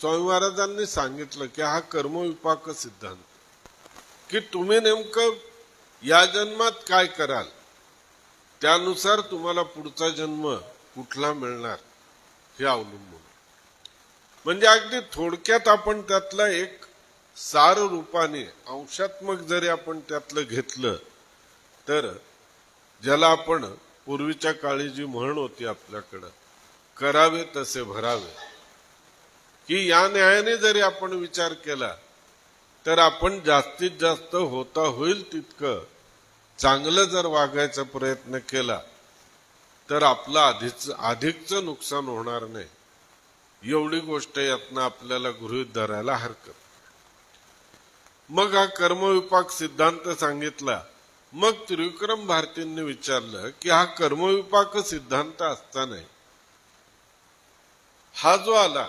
स्वामी महाराजांनी सांगितलं की हा कर्मविपाक सिद्धांत. की तुम्ही नेमकं या जन्मात काय कराल? त्यानुसार तुम्हाला पुढचा जन्म कुठला मिळणार? हे अवलंबून म्हणजे अगदी थोडक्यात आपण त्यातलं एक सार रूपाने अंशात्मक जरी आपण त्यातलं घेतलं तर ज्याला आपण पूर्वीच्या काळी जी म्हण होती आपल्याकडं करावे तसे भरावे की या न्यायाने जरी आपण विचार केला तर आपण जास्तीत जास्त होता होईल तितकं चांगलं जर वागायचा प्रयत्न केला तर आपलं आधीच अधिकचं नुकसान होणार नाही. एवढी गोष्ट यातनं आपल्याला गृहीत धरायला हरकत. मग हा कर्मविपाक सिद्धांत सांगितला. मग त्रिविक्रम भारतींनी विचारलं की हा कर्मविपाक सिद्धांत असता नाही. हा जो आला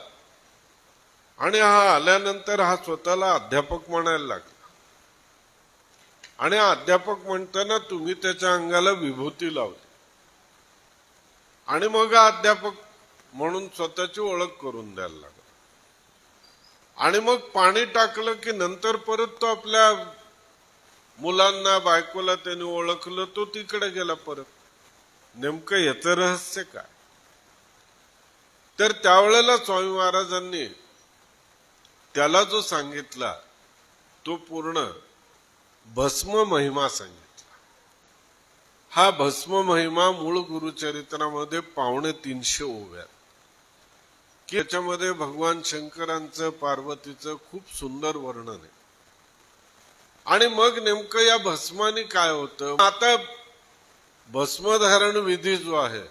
आणि हा आल्यानंतर हा स्वतःला अध्यापक म्हणायला लागला. आणि अध्यापक म्हणताना तुम्ही त्याच्या अंगाला विभूती लावली. आणि मग अध्यापक म्हणून स्वतःची ओळख करून द्यायला लागला. आणि मग पाणी टाकलं की नंतर परत तो आपल्या मुलांना बायकोला त्याने ओळखलं तो तिकडे गेला परत. नेमकं याचं रहस्य काय? तर त्यावेळेला स्वामी महाराजांनी त्याला जो सांगितला तो पूर्ण भस्म महिमा सांगितला. हा भस्म महिमा मूळ गुरुचरित्रामध्ये पावणे तीनशे ओव्यात की याच्यामध्ये भगवान शंकरांचं पार्वतीचं खूप सुंदर वर्णन आहे. आणि मग नेमकं या भस्माने काय होतं? आता भस्मधारण विधी जो आहे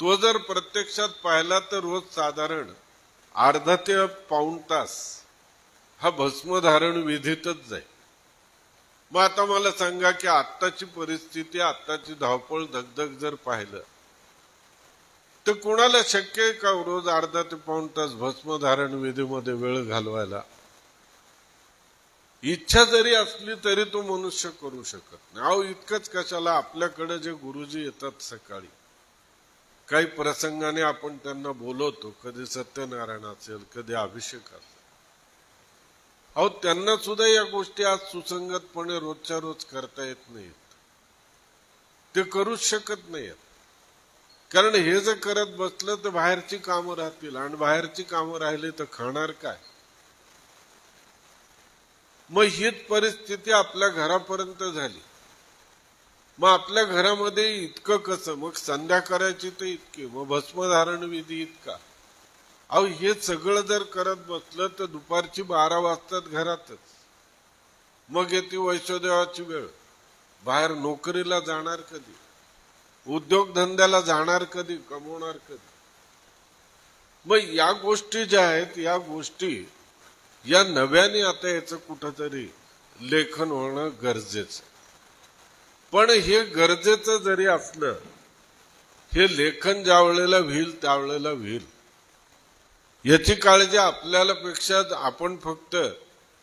तो जर प्रत्यक्षात पाहिला तर रोज साधारण अर्धा ते पाऊण तास हा भस्मधारण विधीतच जाईल. मग आता मला सांगा की आत्ताची परिस्थिती आत्ताची धावपळ धगधग जर पाहिलं तर कोणाला शक्य आहे का रोज अर्धा ते पाऊण तास भस्मधारण विधीमध्ये वेळ घालवायला? इच्छा जरी असली तरी तो मनुष्य करू शकत नाही. अहो इतकंच कशाला? आपल्याकडे जे गुरुजी येतात सकाळी काही प्रसंगाने आपण त्यांना बोलवतो कधी सत्यनारायण असेल कधी अभिषेक असेल. अहो त्यांना सुद्धा या गोष्टी आज सुसंगतपणे रोजच्या रोज करता येत नाहीत. ते करूच शकत नाहीत. कारण हे जर करत बसलं तर बाहेरची कामं राहतील. आणि बाहेरची कामं राहिली तर खाणार काय? मग हीच परिस्थिती आपल्या घरापर्यंत झाली. मग आपल्या घरामध्ये इतकं कसं? मग संध्या करायची तर इतकी. मग भस्मधारण विधी इतका. अहो हे सगळं जर करत बसलं तर दुपारची बारा वाजतात घरातच. मग येते वैश्वदेवाची वेळ. बाहेर नोकरीला जाणार कधी? उद्योगधंद्याला जाणार कधी? कमवणार कधी? मग या गोष्टी ज्या आहेत या गोष्टी या नव्याने आता याचं कुठंतरी लेखन होणं गरजेचं पण हे गरजेचं जरी असलं हे लेखन ज्या वेळेला होईल त्यावेळेला होईल. याची काळजी आपल्याला पेक्षा आपण फक्त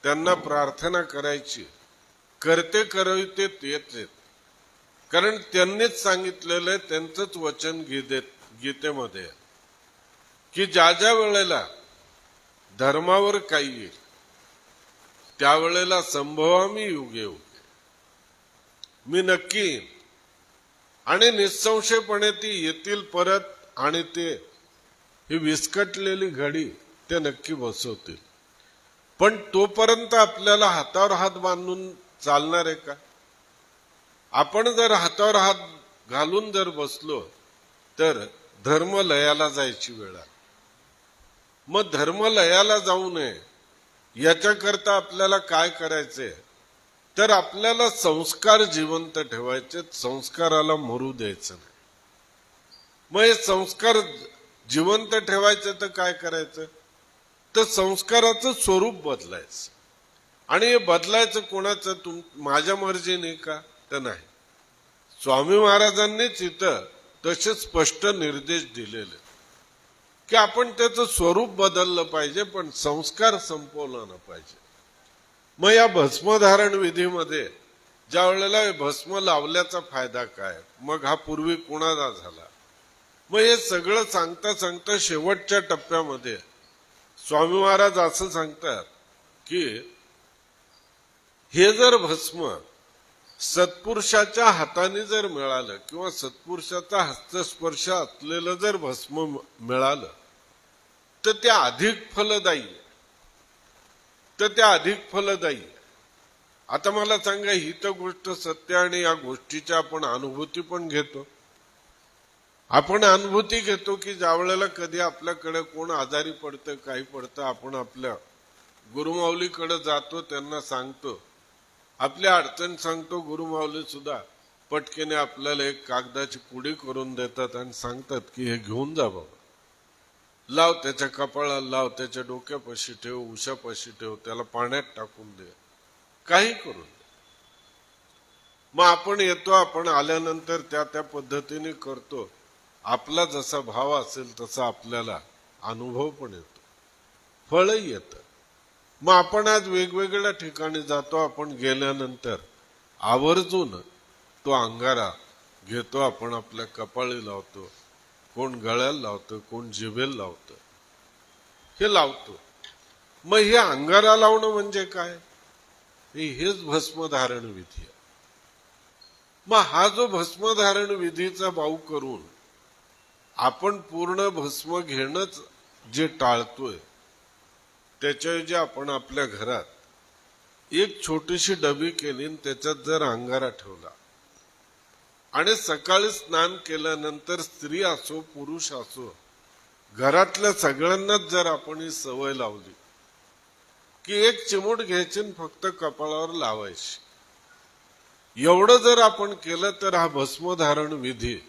त्यांना प्रार्थना करायची. करते करविते येत कारण त्यांनीच सांगितलेलं आहे त्यांचंच वचन गीतेत गीतेमध्ये की ज्या ज्या वेळेला धर्मावर काही येईल त्यावेळेला संभवामी युग येऊ. मी नक्की आणि निसंशयपणे ती येतील परत आणि ते ही विस्कटलेली घडी ते नक्की बसवतील. पण तोपर्यंत आपल्याला हातावर हात बांधून चालणार आहे का? आपण जर हातावर हात घालून जर बसलो तर धर्म लयाला जायची वेळ आहे मग धर्म लयाला जाऊ नये याच्याकरता आपल्याला काय करायचंय? तर आपल्याला संस्कार जिवंत ठेवायचे संस्काराला मरू द्यायचं नाही. मग हे संस्कार जिवंत ठेवायचे तर काय करायचं? तर संस्काराचं स्वरूप बदलायचं. आणि हे बदलायचं कोणाचं? तुम माझ्या मर्जीने का? तर नाही. स्वामी महाराजांनीच इथं तसे स्पष्ट निर्देश दिलेले. की आपण त्याचं स्वरूप बदललं पाहिजे पण संस्कार संपवला ना पाहिजे. मग या भस्मधारण विधीमध्ये ज्या वेळेला भस्म लावल्याचा फायदा काय? मग हा पूर्वी कुणाला झाला? मग हे सगळं सांगता सांगता शेवटच्या टप्प्यामध्ये स्वामी महाराज असं सांगतात की हे जर भस्म सत्पुरुषाच्या हाताने जर मिळालं किंवा सत्पुरुषाचा हस्तस्पर्श असलेलं जर भस्म मिळालं तर ते अधिक फलदायी. तर ते अधिक फलदायी. आता मला सांगा ही तर गोष्ट सत्य आणि या गोष्टीच्या आपण अनुभूती पण घेतो. आपण अनुभूती घेतो की ज्या वेळेला कधी आपल्याकडे कोण आजारी पडतं काही पडतं आपण आपल्या गुरुमाऊलीकडे जातो त्यांना सांगतो. आपली अडचण सांगतो गुरुमाऊली सुद्धा पटकेने आपल्याला एक कागदाची पुडी करून देतात आणि सांगतात की हे घेऊन जा बाबा. लाव त्याच्या कपाळाला लाव त्याच्या डोक्यापाशी ठेव उशापाशी ठेव त्याला पाण्यात टाकून दे. काही करून दे मग आपण येतो आपण आल्यानंतर त्या त्या पद्धतीने करतो. आपला जसा भाव असेल तसा आपल्याला अनुभव पण येतो. फळही येतं. मग आपण आज वेगवेगळ्या ठिकाणी जातो आपण गेल्यानंतर आवर्जून तो अंगारा घेतो आपण आपल्या कपाळी लावतो. कोण गळ्याला लावतं कोण जिभेल लावतं. हे लावतो. मग हे अंगारा लावणं म्हणजे काय? हेच भस्मधारण विधी आहे. मग हा जो भस्मधारण विधीचा भाऊ करून आपण पूर्ण भस्म घेणंच जे टाळतोय त्याच्याऐवजी आपण आपल्या घरात एक छोटीशी डबी केली आणि त्याच्यात जर अंगारा ठेवला आणि सकाळी स्नान केल्यानंतर स्त्री असो पुरुष असो घरातल्या सगळ्यांनाच जर आपण ही सवय लावली की एक चिमूट घ्यायची आणि फक्त कपाळावर लावायची. एवढं जर आपण केलं तर हा भस्मधारण विधी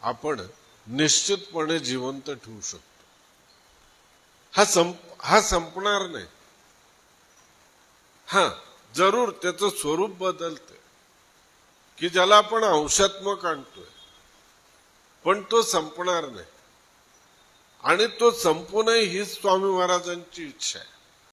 आपण निश्चितपणे जिवंत ठेवू शकतो. हा संप हा संपणार नाही. हा जरूर त्याचं स्वरूप बदलते की ज्याला आपण अंशात्मक आणतोय. पण तो संपणार नाही. आणि तो संपू नये हीच स्वामी महाराजांची इच्छा आहे.